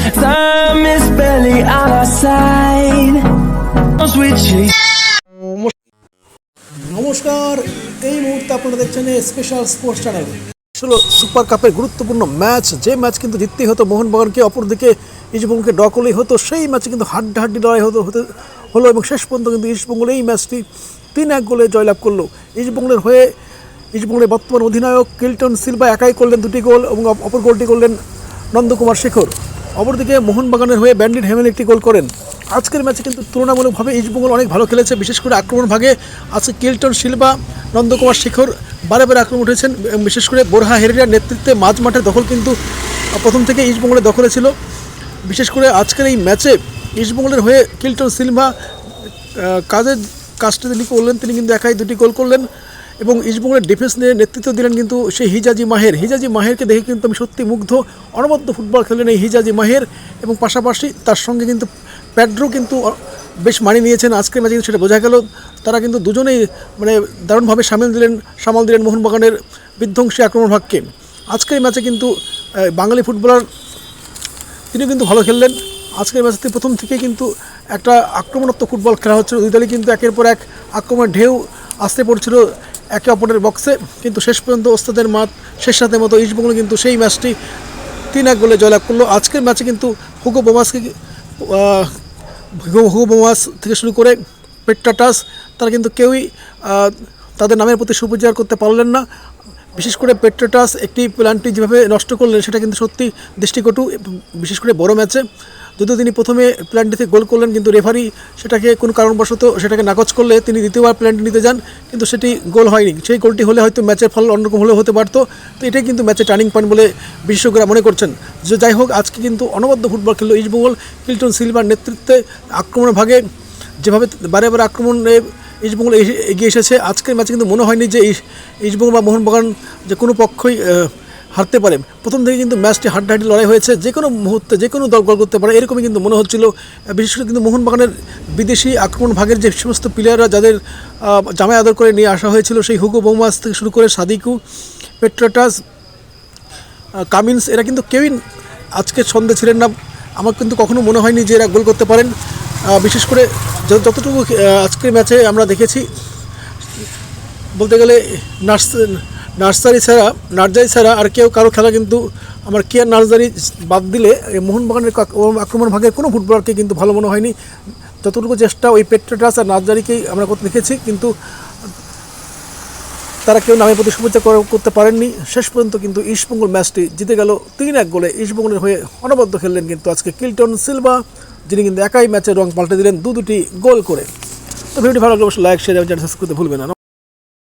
Time is barely on our side. Once we. নমস্কার, এই মুহূর্তে আপনারা দেখছেন স্পেশাল স্পোর্টস চ্যানেল আসলে সুপার কাপের গুরুত্বপূর্ণ ম্যাচ যে ম্যাচ কিন্তু জিততেই হতো মোহনবাগানকে, অপরদিকে ইস্টবঙ্গকে ড্র করলেই হতো, সেই ম্যাচে কিন্তু হাড্ডাহাড্ডি লড়াই হতো, হতে হলো এবং শেষ পর্যন্ত কিন্তু ইস্টবঙ্গল এই ম্যাচটি তিন এক গোলে জয়লাভ করল ইস্টবঙ্গলের হয়ে ইস্টবঙ্গলের বর্তমান অধিনায়ক কিল্টন সিলভা একাই করলেন দুটি গোল এবং অপ- অপর গোলটি করলেন নন্দকুমার শেখর অপরদিকে মোহনবাগানের হয়ে ব্যান্ডিট হেমেল একটি গোল করেন। আজকের ম্যাচে কিন্তু তুলনামূলকভাবে ইস্টবেঙ্গল অনেক ভালো খেলেছে, বিশেষ করে আক্রমণ ভাগে আজকে কিল্টন সিলভা, নন্দকুমার শেখর, বারে বারে আক্রমণ উঠেছেন বিশেষ করে বোরহা হেরিয়ার নেতৃত্বে মাঝ মাঠের দখল কিন্তু প্রথম থেকে ইস্টবেঙ্গলের দখলে ছিল। বিশেষ করে আজকের এই ম্যাচে ইস্টবেঙ্গলের হয়ে কিল্টন সিলভা কাজের কাজটা তিনি করলেন তিনি কিন্তু একাই দুটি গোল করলেন। এবং ইস্টবেঙ্গলের ডিফেন্স নিয়ে নেতৃত্ব দিলেন কিন্তু সেই হিজাজি মাহের। হিজাজি মাহেরকে দেখে কিন্তু আমি সত্যি মুগ্ধ। অনবদ্য ফুটবল খেলেন এই হিজাজি মাহের এবং পাশাপাশি তার সঙ্গে কিন্তু প্যাড্রো কিন্তু বেশ মানিয়ে নিয়েছেন আজকের ম্যাচে, কিন্তু সেটা বোঝা গেল। তারা কিন্তু দুজনেই মানে দারুণভাবে সামিল দিলেন, সামাল দিলেন মোহনবাগানের বিধ্বংসী আক্রমণ ভাগকে। আজকের ম্যাচে কিন্তু বাঙালি ফুটবলার তিনি কিন্তু ভালো খেললেন। আজকের ম্যাচে প্রথম থেকে কিন্তু একটা আক্রমণাত্মক ফুটবল খেলা হচ্ছিল। দুই দলই কিন্তু একের পর এক আক্রমণের ঢেউ আসতে পড়ছিল একে অপরের বক্সে। কিন্তু শেষ পর্যন্ত ওস্তাদের মাত শেষ সাথে মতো ইস্টবেঙ্গল কিন্তু সেই ম্যাচটি তিন এক গোলে জয়লাভ করল। আজকের ম্যাচে কিন্তু হুগো বোমাসকে হুগো বোমাস থেকে শুরু করে পেট্টাটাস তারা কিন্তু কেউই তাদের নামের প্রতি সুবিচার করতে পারলেন না। বিশেষ করে পেট্রোটাস একটি প্ল্যানটি যেভাবে নষ্ট করলেন, সেটা কিন্তু সত্যি দৃষ্টিকটু, বিশেষ করে বড় ম্যাচে। যদিও তিনি প্রথমে প্ল্যানটিতে গোল করলেন, কিন্তু রেফারি সেটাকে কোনো কারণবশত সেটাকে নাকচ করলে তিনি দ্বিতীয়বার প্ল্যানটি নিতে যান, কিন্তু সেটি গোল হয়নি। সেই গোলটি হলে হয়তো ম্যাচের ফল অন্যরকম হলেও হতে পারতো, তো এটাই কিন্তু ম্যাচের টার্নিং পয়েন্ট বলে বিশেষজ্ঞরা মনে করছেন। যে যাই হোক, আজকে কিন্তু অনবদ্য ফুটবল খেললো ইস্টবেঙ্গল কিল্টন সিলভার নেতৃত্বে আক্রমণের ভাগে যেভাবে বারে বারে আক্রমণে ইস্টবেঙ্গল এগিয়ে এসেছে, আজকের ম্যাচে কিন্তু মনে হয়নি যে ইস- ইস্টবেঙ্গল বা মোহনবাগান যে কোনো পক্ষই হারতে পারে। প্রথম থেকে কিন্তু ম্যাচটি হাড্ডাহাড্ডি লড়াই হয়েছে। যে কোনো মুহূর্তে, যে কোনো দল গোল করতে পারে। এরকমই কিন্তু মনে হচ্ছিল। বিশেষ করে কিন্তু মোহনবাগানের বিদেশি আক্রমণ ভাগের যে সমস্ত প্লেয়াররা যাদের জামাই আদর করে নিয়ে আসা হয়েছিল, সেই হুগো বৌমাস থেকে শুরু করে সাদিকু, পেট্রাটাস কামিন্স, এরা কিন্তু কেউই আজকে ছন্দে ছিলেন না। আমার কিন্তু কখনো মনে হয়নি যে এরা গোল করতে পারেন। বিশেষ করে যতটুকু আজকের ম্যাচে আমরা দেখেছি, বলতে গেলে নার্স নার্সারি ছাড়া নার্সারি ছাড়া আর কেউ কারও খেলা কিন্তু আমার কেয়ার নার্সারি বাদ দিলে মোহনবাগানের আক্রমণ ভাগের কোনো ফুটবলারকে কিন্তু ভালো মনে হয়নি। যতটুকু চেষ্টা ওই পেট্রাটাস আর নার্সারিকেই আমরা করতে দেখেছি, কিন্তু তারা কেউ নামের প্রতি শুভেচ্ছা করতে পারেননি। শেষ পর্যন্ত কিন্তু ইস্টবেঙ্গল ম্যাচটি জিতে গেল তিন এক গোলে। ইস্টবেঙ্গলের হয়ে অনবদ্য খেললেন কিন্তু আজকে কিল্টন সিলভা, যিনি কিন্তু একাই ম্যাচের রং পাল্টে দিলেন দু দুটি গোল করে। তো ভিডিওটি ভালো লাগলে অবশ্যই লাইক শেয়ার এবং সাবস্ক্রাইব করতে ভুলবেন না।